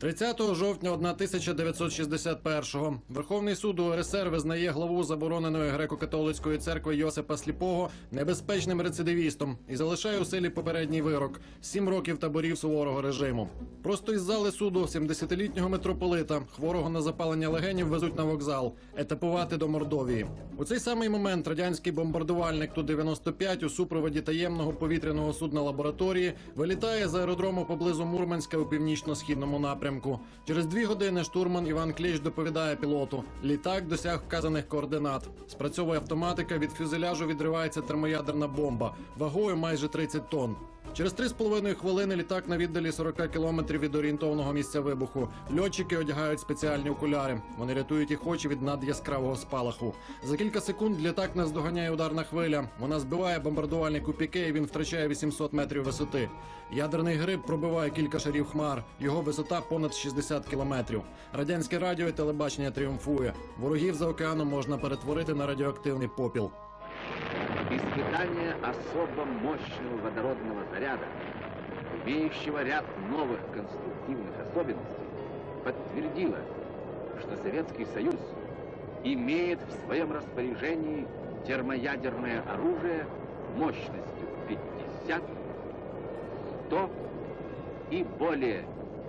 30 жовтня 1961-го Верховний суд УРСР визнає главу забороненої греко-католицької церкви Йосипа Сліпого небезпечним рецидивістом і залишає у силі попередній вирок сім років таборів суворого режиму. Просто із зали суду 70-літнього митрополита, хворого на запалення легенів, везуть на вокзал етапувати до Мордовії. У цей самий момент радянський бомбардувальник Ту-95 у супроводі таємного повітряного судна лабораторії вилітає з аеродрому поблизу Мурманська у північно-східному напрямку. Через дві години штурман Іван Кліч доповідає пілоту: літак досяг вказаних координат. Спрацьовує автоматика. Від фюзеляжу відривається термоядерна бомба вагою майже 30 тонн. Через 3,5 хвилини літак на віддалі 40 кілометрів від орієнтовного місця вибуху. Льотчики одягають спеціальні окуляри. Вони рятують їх очі від надяскравого спалаху. За кілька секунд літак наздоганяє ударна хвиля. Вона збиває бомбардувальник у піке, і він втрачає 800 метрів висоти. Ядерний гриб пробиває кілька шарів хмар. Його висота понад 60 кілометрів. Радянське радіо і телебачення тріумфує. Ворогів за океаном можна перетворити на радіоактивний попіл. Испытание особо мощного водородного заряда, имеющего ряд новых конструктивных особенностей, подтвердило, что Советский Союз имеет в своем распоряжении термоядерное оружие мощностью 50, 100 и более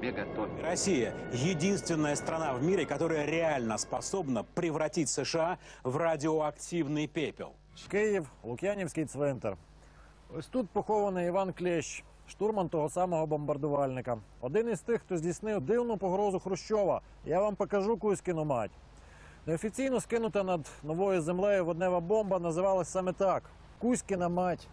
мегатонн. Россия – единственная страна в мире, которая реально способна превратить США в радиоактивный пепел. Київ, Лук'янівський цвинтар. Ось тут похований Іван Клещ, штурман того самого бомбардувальника. Один із тих, хто здійснив дивну погрозу Хрущова. Я вам покажу Кузькіну мать. Неофіційно скинута над новою землею воднева бомба називалась саме так: Кузькіна мать.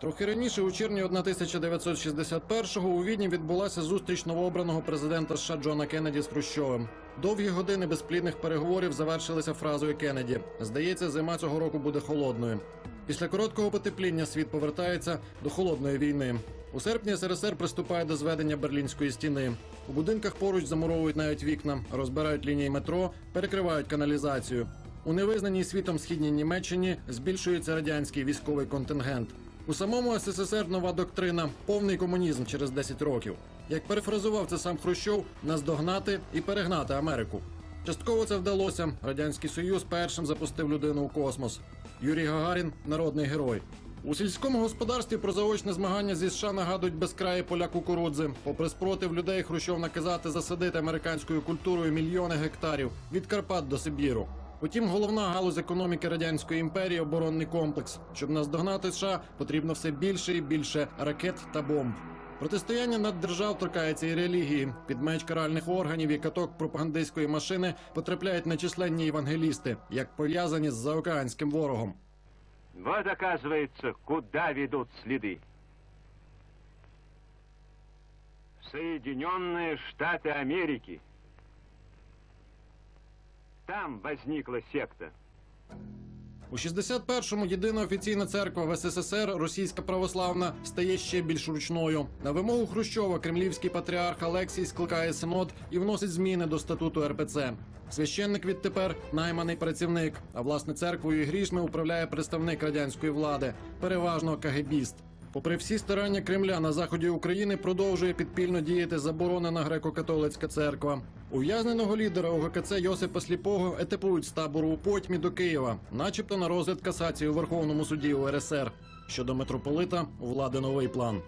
Трохи раніше, у червні 1961-го, у Відні відбулася зустріч новообраного президента США Джона Кеннеді з Хрущовим. Довгі години безплідних переговорів завершилися фразою Кеннеді. Здається, зима цього року буде холодною. Після короткого потепління світ повертається до холодної війни. У серпні СРСР приступає до зведення берлінської стіни. У будинках поруч замуровують навіть вікна, розбирають лінії метро, перекривають каналізацію. У невизнаній світом східній Німеччині збільшується радянський військовий контингент. У самому СССР нова доктрина повний комунізм через 10 років. Як перефразував це сам Хрущов, наздогнати і перегнати Америку. Частково це вдалося. Радянський Союз першим запустив людину у космос. Юрій Гагарін народний герой. У сільському господарстві про заочне змагання зі США нагадують безкраї поля кукурудзи. Попри спротив людей, Хрущов наказати засадити американською культурою мільйони гектарів від Карпат до Сибіру. Утім, головна галузь економіки радянської імперії оборонний комплекс. Щоб наздогнати США, потрібно все більше і більше ракет та бомб. Протистояння наддержав торкається і релігії. Під меч каральних органів і каток пропагандистської машини потрапляють нечисленні євангелісти, як пов'язані з заокеанським ворогом. Вот, оказывается, куда ведут следы. Соединенные Штаты Америки. Там возникла секта. У 61-му єдина офіційна церква в СССР, російська православна, стає ще більш ручною. На вимогу Хрущова кремлівський патріарх Алексій скликає синод і вносить зміни до статуту РПЦ. Священник відтепер найманий працівник, а власне церквою і грішми управляє представник радянської влади, переважно кагебіст. Попри всі старання Кремля на заході України продовжує підпільно діяти заборонена греко-католицька церква. Ув'язненого лідера ОГКЦ Йосипа Сліпого етапують з табору у потьмі до Києва, начебто на розгляд касації у Верховному суді УРСР. Щодо митрополита у влади новий план.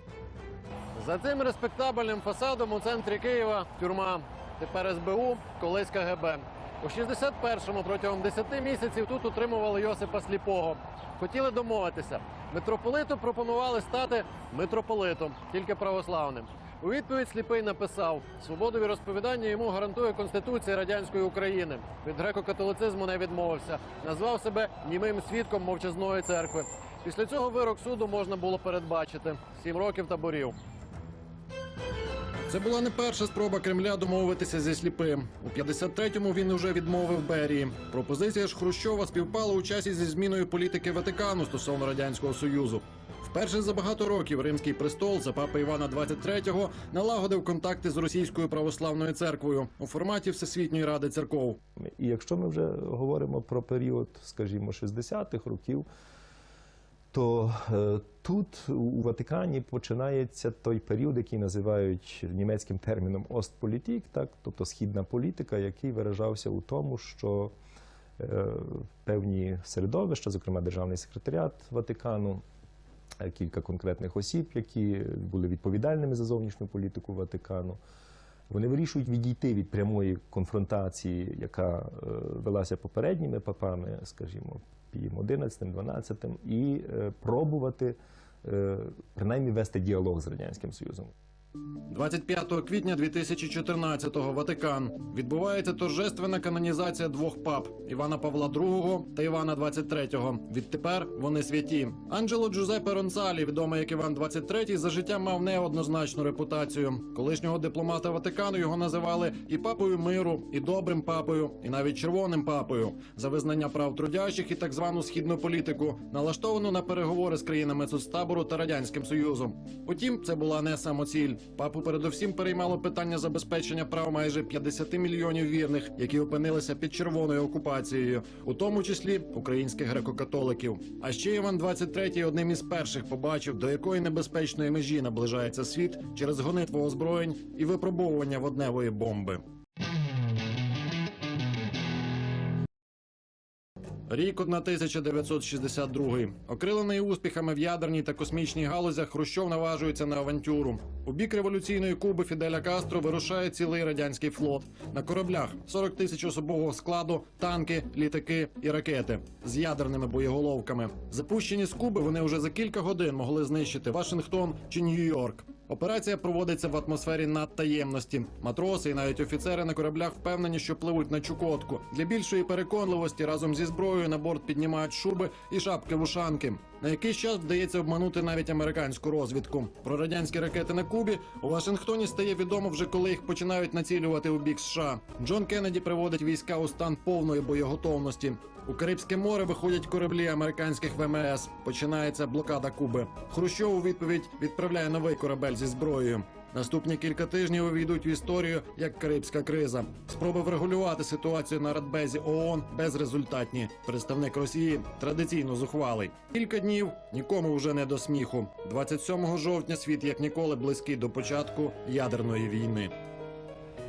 За цим респектабельним фасадом у центрі Києва тюрма. Тепер СБУ, колись КГБ. У 61-му протягом 10 місяців тут утримували Йосипа Сліпого. Хотіли домовитися. Митрополиту пропонували стати митрополитом, тільки православним. У відповідь сліпий написав: свободу розповідання йому гарантує Конституція радянської України. Від греко-католицизму не відмовився. Назвав себе німим свідком мовчазної церкви. Після цього вирок суду можна було передбачити сім років таборів. Це була не перша спроба Кремля домовитися зі сліпим. У 53-му він уже відмовив Берії. Пропозиція ж Хрущова співпала у часі зі зміною політики Ватикану стосовно радянського союзу. Вперше за багато років римський престол за папи Івана 23-го налагодив контакти з російською православною церквою у форматі Всесвітньої ради церков. І якщо ми вже говоримо про період, скажімо, 60-х років, то е, тут у Ватикані починається той період, який називають німецьким терміном Остполітік, так, тобто східна політика, який виражався у тому, що е, певні середовища, зокрема державний секретаріат Ватикану, кілька конкретних осіб, які були відповідальними за зовнішню політику Ватикану. Вони вирішують відійти від прямої конфронтації, яка е, велася попередніми папами, скажімо, Пієм 11, 12, і е, пробувати е, принаймні вести діалог з радянським союзом. 25 квітня 2014-го Ватикан відбувається торжественна канонізація двох пап Івана Павла II та Івана XXIII. Відтепер вони святі. Анджело Джузеппе Ронцалі, відомий як Іван XXIII, за життя мав неоднозначну репутацію. Колишнього дипломата Ватикану його називали і папою миру, і добрим папою, і навіть червоним папою за визнання прав трудящих і так звану східну політику, налаштовану на переговори з країнами соцтабору та радянським союзом. Утім, це була не самоціль. Папу передовсім переймало питання забезпечення прав майже 50 мільйонів вірних, які опинилися під червоною окупацією, у тому числі українських греко-католиків. А ще Іван 23 одним із перших побачив, до якої небезпечної межі наближається світ через гонитву озброєнь і випробовування водневої бомби. Рік 1962. Окрилений успіхами в ядерній та космічній галузях, Хрущов наважується на авантюру. У бік революційної Куби Фіделя Кастро вирушає цілий радянський флот на кораблях 40 тисяч особового складу, танки, літаки і ракети з ядерними боєголовками. Запущені з Куби вони вже за кілька годин могли знищити Вашингтон чи Нью-Йорк. Операція проводиться в атмосфері надтаємності. Матроси і навіть офіцери на кораблях впевнені, що пливуть на Чукотку. Для більшої переконливості разом зі зброєю на борт піднімають шуби і шапки-вушанки. На якийсь час вдається обманути навіть американську розвідку. Про радянські ракети на Кубі у Вашингтоні стає відомо вже коли їх починають націлювати у бік США. Джон Кеннеді приводить війська у стан повної боєготовності. У Карибське море виходять кораблі американських ВМС. Починається блокада Куби. Хрущов у відповідь відправляє новий корабель зі зброєю. Наступні кілька тижнів увійдуть в історію як Карибська криза. Спроби врегулювати ситуацію на Радбезі ООН безрезультатні. Представник Росії традиційно зухвалий. Кілька днів нікому вже не до сміху. 27 жовтня світ як ніколи близький до початку ядерної війни.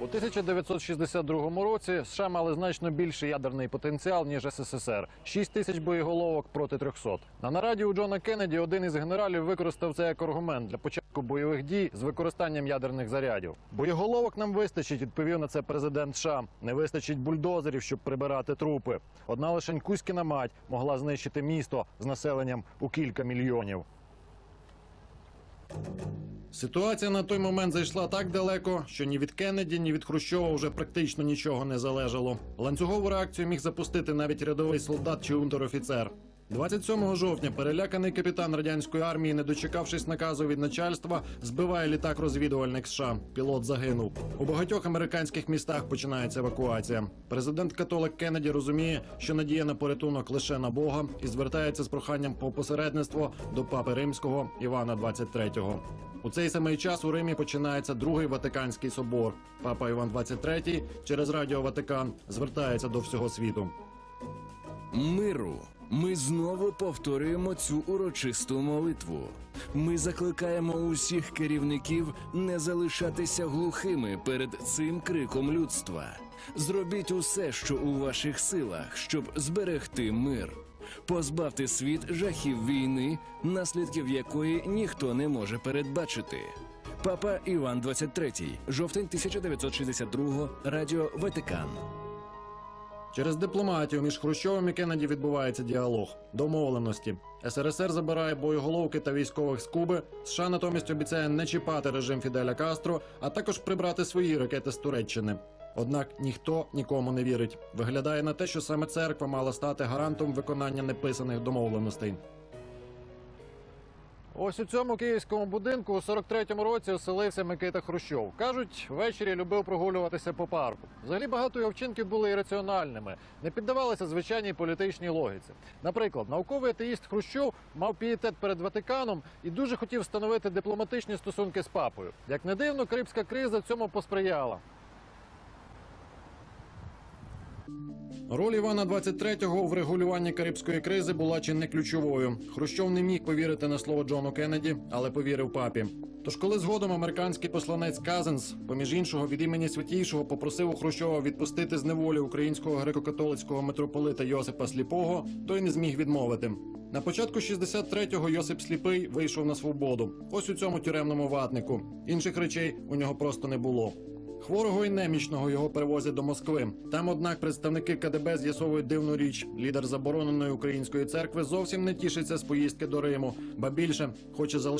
У 1962 році США мали значно більший ядерний потенціал ніж СССР 6 тисяч боєголовок проти 300. На нараді у Джона Кеннеді один із генералів використав це як аргумент для початку бойових дій з використанням ядерних зарядів. Боєголовок нам вистачить, відповів на це президент США. Не вистачить бульдозерів, щоб прибирати трупи. Одна лише Кузькіна мать могла знищити місто з населенням у кілька мільйонів. Ситуація на той момент зайшла так далеко, що ні від Кеннеді, ні від Хрущова вже практично нічого не залежало. Ланцюгову реакцію міг запустити навіть рядовий солдат чи унтер-офіцер. 27 жовтня переляканий капітан радянської армії, не дочекавшись наказу від начальства, збиває літак розвідувальник США. Пілот загинув. У багатьох американських містах починається евакуація. Президент католик Кеннеді розуміє, що надія на порятунок лише на Бога і звертається з проханням по посередництво до папи римського Івана 23-го. У цей самий час у Римі починається другий Ватиканський собор. Папа Іван 23 через Радіо Ватикан звертається до всього світу. миру. Ми знову повторюємо цю урочисту молитву. Ми закликаємо усіх керівників не залишатися глухими перед цим криком людства. Зробіть усе, що у ваших силах, щоб зберегти мир. Позбавте світ жахів війни, наслідків якої ніхто не може передбачити. Папа Іван 23, жовтень 1962, Радіо Ватикан. Через дипломатію між Хрущовим і Кеннеді відбувається діалог, домовленості. СРСР забирає боєголовки та військових з Куби. США натомість обіцяє не чіпати режим Фіделя Кастро, а також прибрати свої ракети з Туреччини. Однак ніхто нікому не вірить. Виглядає на те, що саме церква мала стати гарантом виконання неписаних домовленостей. Ось у цьому київському будинку у 43-му році оселився Микита Хрущов. Кажуть, ввечері любив прогулюватися по парку. Взагалі багато його вчинків були ірраціональними, не піддавалися звичайній політичній логіці. Наприклад, науковий атеїст Хрущов мав пієтет перед Ватиканом і дуже хотів встановити дипломатичні стосунки з папою. Як не дивно, Карибська криза цьому посприяла. Роль Івана 23-го у врегулюванні карибської кризи була чи не ключовою. Хрущов не міг повірити на слово Джону Кеннеді, але повірив папі. Тож, коли згодом американський посланець Казенс, поміж іншого від імені святійшого, попросив у Хрущова відпустити з неволі українського греко-католицького митрополита Йосипа Сліпого, той не зміг відмовити. На початку 63-го Йосип Сліпий вийшов на свободу. Ось у цьому тюремному ватнику. Інших речей у нього просто не було. Хворого і немічного його перевозять до Москви. Там, однак, представники КДБ з'ясовують дивну річ. Лідер забороненої української церкви зовсім не тішиться з поїздки до Риму, ба більше хоче залишити.